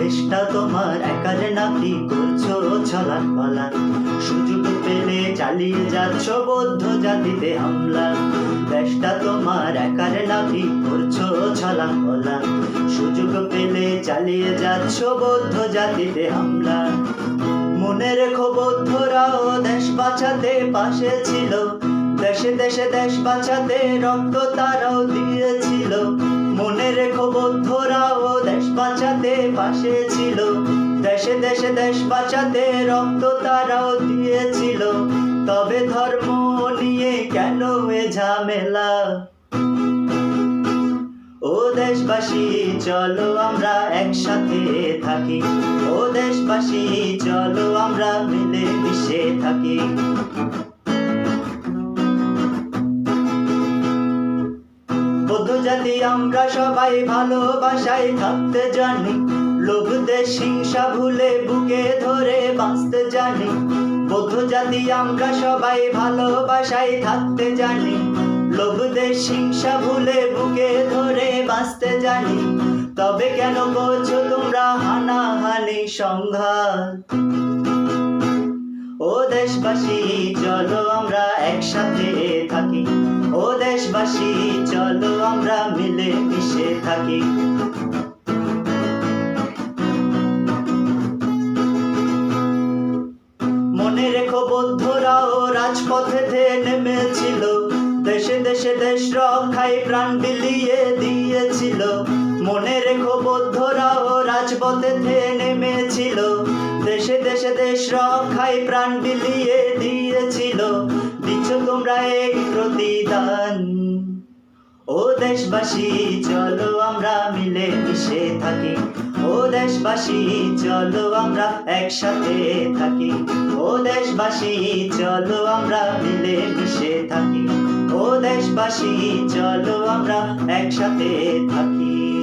দেশটা তোমার একার নাকি করছ ছলান পালান সুযোগ পেলে চালিয়ে যাচ্ছ বৌদ্ধ জাতিতে হামলা। দেশটা তোমার একার নাকি করছ ছলান পালান সুযোগ পেলে চালিয়ে যাচ্ছ বৌদ্ধ জাতিতে হামলা। মনে রেখো বৌদ্ধরাও দেশ বাঁচাতে পাশে ছিল। দেশে দেশে দেশ বাঁচাতে রক্ত তারাও দিয়েছিল। মনে রেখো বৌদ্ধরাও দেশ বাঁচাতে পাশে ছিল। দেশে দেশে দেশ বাঁচাতে রক্ত তারাও দিয়েছিল। তবে ধর্ম নিয়ে কেন এ ঝামেলা? ও দেশবাসী, চলো আমরা একসাথে থাকি। ও দেশবাসী, চলো আমরা মিলে মিশে থাকি। জাতি আমরা সবাই ভালোবাসায় থাকতে জানি। লোভ দেশ, হিংসা ভুলে বুকে ধরে বাঁচতে জানি। বৌদ্ধ জাতি আমরা সবাই ভালোবাসায় থাকতে জানি। লোভ দেশ, হিংসা ভুলে বুকে ধরে বাঁচতে জানি। তবে কেন করছ তোমরা হানাহানি সংঘাত? দেশবাসী, চলো আমরা একসাথে থাকি। ও দেশবাসী, চলো আমরা মিলে মিশে থাকি। মনে রেখো বৌদ্ধরাও রাজপথে নেমেছিল। দেশে দেশে দেশ রক্ষায় প্রাণ বিলিয়ে দিয়েছিল। মনে রেখো বৌদ্ধরাও রাজপথে নেমেছিল। দেশে দেশে দেশ রক্ষায় প্রাণ বিলিয়ে দিয়েছিল। দিচ্ছ তোমরা এই প্রতিদান। ও দেশবাসী, চলো আমরা মিলে মিশে থাকি। ও দেশবাসী, চলো আমরা একসাথে থাকি। ও দেশবাসী, চলো আমরা মিলে মিশে থাকি। ও দেশবাসী, চলো আমরা একসাথে থাকি।